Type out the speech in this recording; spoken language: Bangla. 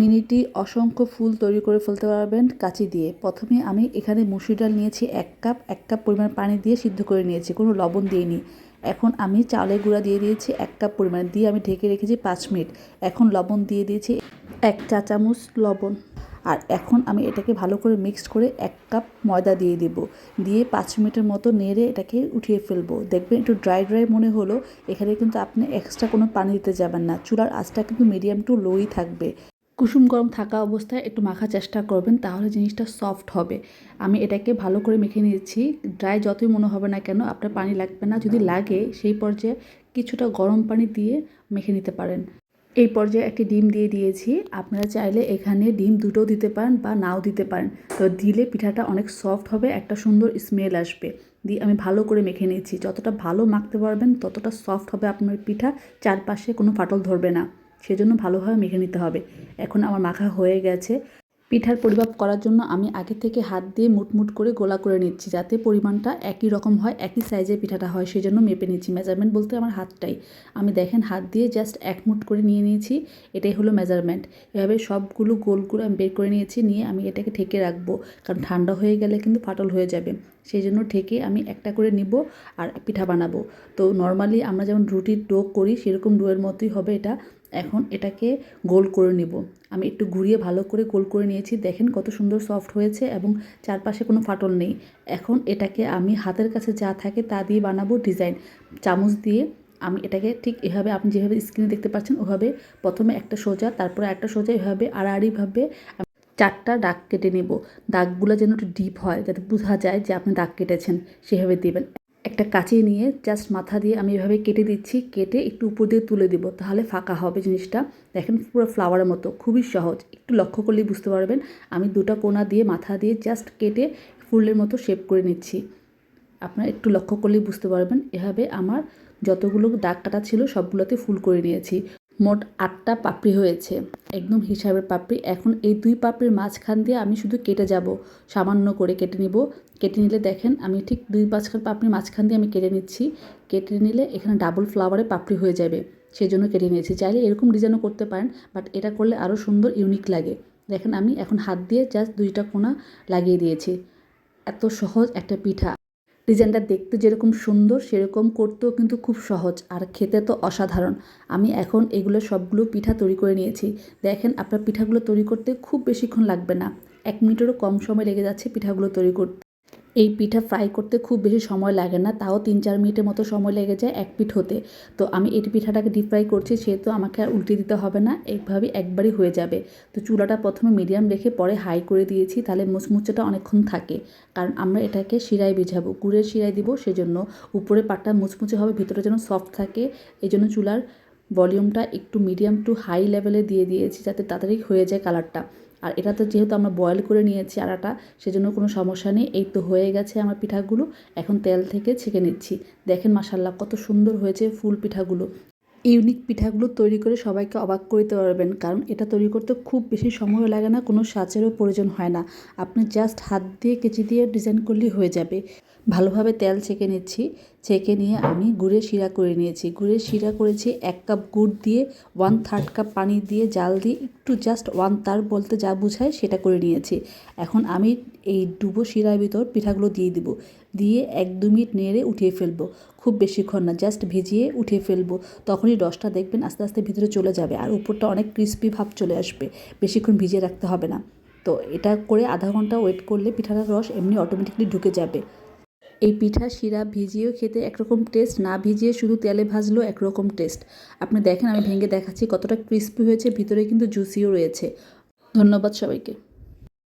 মিনিটি অসংখ্য ফুল তৈরি করে ফেলতে পারবেন কাঁচি দিয়ে। প্রথমে আমি এখানে মুসুর ডাল নিয়েছি এক কাপ এক কাপ পরিমাণ পানি দিয়ে সিদ্ধ করে নিয়েছি, কোনো লবণ দিইনি। এখন আমি চালের গুঁড়া দিয়ে দিয়েছি এক কাপ পরিমাণ, দিয়ে আমি ঢেকে রেখেছি পাঁচ মিনিট। এখন লবণ দিয়ে দিয়েছি এক চা চামচ লবণ। আর এখন আমি এটাকে ভালো করে মিক্সড করে এক কাপ ময়দা দিয়ে দিব। দিয়ে পাঁচ মিনিটের মতো নেড়ে এটাকে উঠিয়ে ফেলব। দেখবেন একটু ড্রাই ড্রাই মনে হলো, এখানে কিন্তু আপনি এক্সট্রা কোনো পানি দিতে যাবেন না। চুলার আঁচটা কিন্তু মিডিয়াম টু লোই থাকবে। কুসুম গরম থাকা অবস্থায় একটু মাখার চেষ্টা করবেন তাহলে জিনিসটা সফট হবে। আমি এটাকে ভালো করে মেখে নিয়েছি ড্রাই যতই মনে হবে না কেন আপনার পানি লাগবে না। যদি লাগে সেই পর্যায়ে কিছুটা গরম পানি দিয়ে মেখে নিতে পারেন। এই পর্যায়ে একটি ডিম দিয়ে দিয়েছি। আপনারা চাইলে এখানে ডিম দুটো দিতে পারেন বা নাও দিতে পারেন। তো দিলে পিঠাটা অনেক সফট হবে একটা সুন্দর স্মেল আসবে। দিয়ে আমি ভালো করে মেখে নিয়েছি। যতটা ভালো মাখতে পারবেন ততটা সফট হবে আপনার পিঠা। চারপাশে কোনো ফাটল ধরবে না। সেজন্য ভালোভাবে মেখে নিতে হবে। এখন আমার মাখা হয়ে গেছে। পিঠার পরিমাপ করার জন্য আমি আগে থেকে হাত দিয়ে মুটমুট করে গোলা করে নিচ্ছি যাতে পরিমাণটা একই রকম হয়, একই সাইজের পিঠাটা হয় সেই জন্য মেপে নিচ্ছি। মেজারমেন্ট বলতে আমার হাতটাই। আমি দেখেন হাত দিয়ে জাস্ট এক মুট করে নিয়ে নিয়েছি, এটাই হলো মেজারমেন্ট। এভাবে সবগুলো গোলগুলো আমি বের করে নিয়েছি, নিয়ে আমি এটাকে ঠেকে রাখব। কারণ ঠান্ডা হয়ে গেলে কিন্তু ফাটল হয়ে যাবে। সেই জন্য ঠেকে আমি একটা করে নিব আর পিঠা বানাবো। তো নর্মালি আমরা যেমন রুটির ডো করি, সেরকম ডোয়ের মতোই হবে এটা। এখন এটাকে গোল করে নিব। আমি একটু ঘুরিয়ে ভালো করে গোল করে নিয়েছি। দেখেন কত সুন্দর সফট হয়েছে এবং চারপাশে কোনো ফাটল নেই। এখন এটাকে আমি হাতের কাছে যা থাকে তা দিয়ে বানাবো ডিজাইন। চামচ দিয়ে আমি এটাকে ঠিক এভাবে, আপনি যেভাবে স্ক্রিনে দেখতে পাচ্ছেন, ওভাবে প্রথমে একটা সোজা, তারপরে একটা সোজা, এভাবে আড়াআড়িভাবে চারটা দাগ কেটে নেব। দাগগুলো যেন একটু ডিপ হয়, যাতে বোঝা যায় যে আপনি দাগ কেটেছেন। সেভাবে দেবেন। একটা কাঁচি নিয়ে জাস্ট মাথা দিয়ে আমি এভাবে কেটে দিচ্ছি, কেটে একটু উপর দিয়ে তুলে দেবো, তাহলে ফাঁকা হবে জিনিসটা। দেখেন পুরো ফ্লাওয়ারের মতো, খুবই সহজ, একটু লক্ষ্য করলেই বুঝতে পারবেন। আমি দুটো কোনা দিয়ে মাথা দিয়ে জাস্ট কেটে ফুলের মতো শেপ করে নিচ্ছি। আপনারা একটু লক্ষ্য করলেই বুঝতে পারবেন, এভাবে আমার যতগুলো দাগ কাটা ছিল সবগুলোতে ফুল করে নিয়েছি। মোট আটটা পাপড়ি হয়েছে। একদম হিসাবের পাপড়ি। এখন এই দুই পাপড়ির মাঝখান দিয়ে আমি শুধু কেটে যাব। সামান্য করে কেটে নিব। কেটে নিলে দেখেন, আমি ঠিক দুই পাঁচখান পাপড়ির মাঝখান দিয়ে আমি কেটে নিচ্ছি। কেটে নিলে এখানে ডাবল ফ্লাওয়ারে পাপড়ি হয়ে যাবে। সেই জন্য কেটে নিয়েছি। চাইলে এরকম ডিজাইনও করতে পারেন বাট এটা করলে আরও সুন্দর ইউনিক লাগে। দেখেন, আমি এখন হাত দিয়ে জাস্ট দুইটা কোনা লাগিয়ে দিয়েছি। এত সহজ একটা পিঠা। ডিজাইনটা দেখতে যেরকম সুন্দর, সেরকম করতেও কিন্তু খুব সহজ আর খেতে তো অসাধারণ। আমি এখন এগুলো সবগুলো পিঠা তৈরি করে নিয়েছি। দেখেন, আপনার পিঠাগুলো তৈরি করতে খুব বেশিক্ষণ লাগবে না। এক মিনিটেরও কম সময় লেগে যাচ্ছে পিঠাগুলো তৈরি করতে। এই পিঠা ফ্রাই করতে খুব বেশি সময় লাগে না, তাও তিন চার মিনিটের মতো সময় লেগে যায় এক পিঠ হতে। তো আমি এই পিঠাটাকে ডিপ ফ্রাই করছি, সেহেতু আমাকে আর উল্টে দিতে হবে না এইভাবে একবারই হয়ে যাবে। তো চুলাটা প্রথমে মিডিয়াম রেখে পরে হাই করে দিয়েছি, তাহলে মুচমুচেটা অনেকক্ষণ থাকে। কারণ আমরা এটাকে শিরায় ভিজাবো, গুড়ের শিরায় দিব সেজন্য। উপরে পাটটা মুচমুচে হবে ভিতরে যেন সফট থাকে এই জন্য চুলার ভলিউমটা একটু মিডিয়াম টু হাই লেভেলে দিয়ে দিয়েছি, যাতে তাড়াতাড়ি হয়ে যায় কালারটা আর এটা তো যেহেতু আমরা বয়েল করে নিয়েছি আটাটা সেজন্য কোনো সমস্যা নেই। এই তো হয়ে গেছে আমার পিঠাগুলো। এখন তেল থেকে ছেঁকে নিচ্ছি। দেখেন মাসাল্লাহ কত সুন্দর হয়েছে ফুল পিঠাগুলো। ইউনিক পিঠাগুলো তৈরি করে সবাইকে অবাক করতে পারবেন, কারণ এটা তৈরি করতে খুব বেশি সময় লাগে না, কোনো সাজেরও প্রয়োজন হয় না। আপনি জাস্ট হাত দিয়ে কেচি দিয়ে ডিজাইন করলেই হয়ে যাবে। ভালোভাবে তেল ছেঁকে নিচ্ছি। ছেঁকে নিয়ে আমি গুড়ের শিরা করে নিয়েছি। গুড়ের শিরা করেছি এক কাপ গুড় দিয়ে ওয়ান থার্ড কাপ পানি দিয়ে, জাল দিয়ে একটু জাস্ট ওয়ান তার বলতে যা বুঝায় সেটা করে নিয়েছি। এখন আমি এই ডুবো শিরার ভিতর পিঠাগুলো দিয়ে দিব। দিয়ে এক দু মিনিট নেড়ে উঠিয়ে ফেলব। খুব বেশিক্ষণ না জাস্ট ভিজিয়ে উঠিয়ে ফেলব। তখনই রসটা দেখবেন আস্তে আস্তে ভিতরে চলে যাবে আর উপরটা অনেক ক্রিস্পি ভাব চলে আসবে। বেশিক্ষণ ভিজিয়ে রাখতে হবে না। তো এটা করে আধা ঘণ্টা ওয়েট করলে পিঠাটার রস এমনি অটোমেটিকলি ঢুকে যাবে। এই পিঠা, শিরা ভিজিয়েও খেতে একরকম টেস্ট না ভিজিয়ে শুধু তেলে ভাজলেও একরকম টেস্ট আপনি দেখেন, আমি ভেঙে দেখাচ্ছি কতটা ক্রিস্পি হয়েছে, ভিতরে কিন্তু জুসিও রয়েছে। ধন্যবাদ সবাইকে।